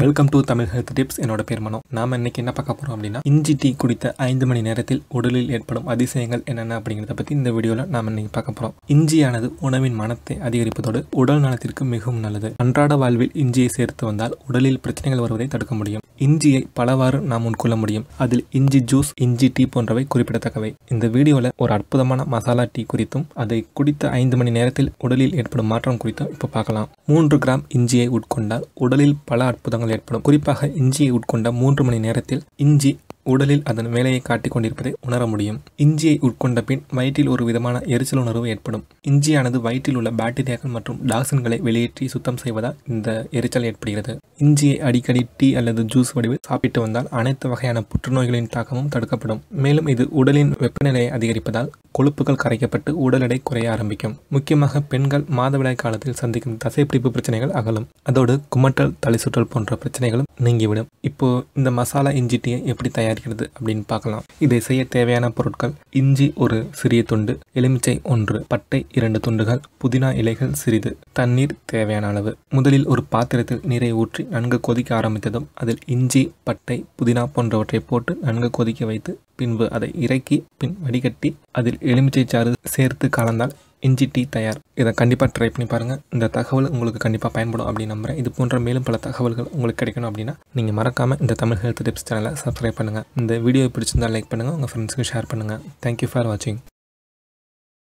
Welcome to Tamil health tips என்னோட பேர் மனோ. நாம இன்னைக்கு என்ன பார்க்க போறோம் அப்படின்னா இஞ்சி டீ குடித்த ஐந்து மணி நேரத்தில் உடலில் ஏற்படும் அதிசயங்கள் என்னென்ன அப்படிங்கிறத பத்தி இந்த வீடியோல நாம இன்னைக்கு பார்க்க போறோம். இஞ்சியானது உணவின் மனத்தை அதிகரிப்பதோடு உடல் நலத்திற்கு மிகவும் நல்லது. அன்றாட வாழ்வில் இஞ்சியை சேர்த்து வந்தால் உடலில் பிரச்சனைகள் வருவதை தடுக்க முடியும். இஞ்சியை பலவாறு நாம் உட்கொள்ள முடியும். அதில் இஞ்சி ஜூஸ் இஞ்சி டீ போன்றவை குறிப்பிடத்தக்கவை. இந்த வீடியோவில் ஒரு அற்புதமான மசாலா டீ குறித்தும் அதை குடித்த ஐந்து மணி நேரத்தில் உடலில் ஏற்படும் மாற்றம் குறித்தும் இப்போ பார்க்கலாம். மூன்று கிராம் இஞ்சியை உட்கொண்டால் உடலில் பல அற்புதங்கள் ஏற்படும். குறிப்பாக இஞ்சியை உட்கொண்ட மூன்று மணி நேரத்தில் இஞ்சி உடலில் அதன் வேலையை காட்டிக் கொண்டிருப்பதை உணர முடியும். இஞ்சியை உட்கொண்ட பின் வயிற்றில் ஒரு விதமான எரிச்சல் உணர்வு ஏற்படும். இஞ்சியானது வயிற்றில் உள்ள பாக்டீரியாக்கள் மற்றும் டாக்ஸின்களை வெளியேற்றி சுத்தம் செய்வதால் இந்த எரிச்சல் ஏற்படுகிறது. இஞ்சியை அடிக்கடி டீ அல்லது ஜூஸ் வடிவில் சாப்பிட்டு வந்தால் அனைத்து வகையான புற்றுநோய்களின் தாக்கமும் தடுக்கப்படும். மேலும் இது உடலின் வெப்பநிலையை அதிகரிப்பதால் கொழுப்புகள் கரைக்கப்பட்டு உடல் எடை குறைய ஆரம்பிக்கும். முக்கியமாக பெண்கள் மாதவிடாய் காலத்தில் சந்திக்கும் தசைப்பிடிப்பு பிரச்சனைகள் அகலும். அதோடு குமட்டல் தலை சுற்றல் போன்ற பிரச்சனைகளும் நீங்கிவிடும். இப்போ இந்த மசாலா இஞ்சி டீயை எப்படி தயாரிக்கிறது அப்படின்னு பார்க்கலாம். இதை செய்ய தேவையான பொருட்கள் இஞ்சி ஒரு சிறிய துண்டு எலுமிச்சை ஒன்று பட்டை இரண்டு துண்டுகள் புதினா இலைகள் சிறிது தண்ணீர் தேவையான அளவு. முதலில் ஒரு பாத்திரத்தில் நீரை ஊற்றி நன்கு கொதிக்க ஆரம்பித்ததும் அதில் இஞ்சி பட்டை புதினா போன்றவற்றை போட்டு நன்கு கொதிக்க வைத்து பின்பு அதை இறக்கி பின் வடிகட்டி அதில் எலுமிச்சை சாறு சேர்த்து கலந்தால் இஞ்சி டீ தயார். இதை கண்டிப்பாக ட்ரை பண்ணி பாருங்கள் இந்த தகவல் உங்களுக்கு கண்டிப்பாக பயன்படும் அப்படின்னு நம்புகிறேன் இது போன்ற மேலும் பல தகவல்கள் உங்களுக்கு கிடைக்கணும் அப்படின்னா நீங்கள் மறக்காமல் இந்த தமிழ் ஹெல்த் டிப்ஸ் சேனலை சப்ஸ்கிரைப் பண்ணுங்கள் இந்த வீடியோ பிடிச்சிருந்தால் லைக் பண்ணுங்கள் உங்கள் ஃப்ரெண்ட்ஸுக்கு ஷேர் பண்ணுங்கள் தேங்க்யூ ஃபார் வாட்சிங்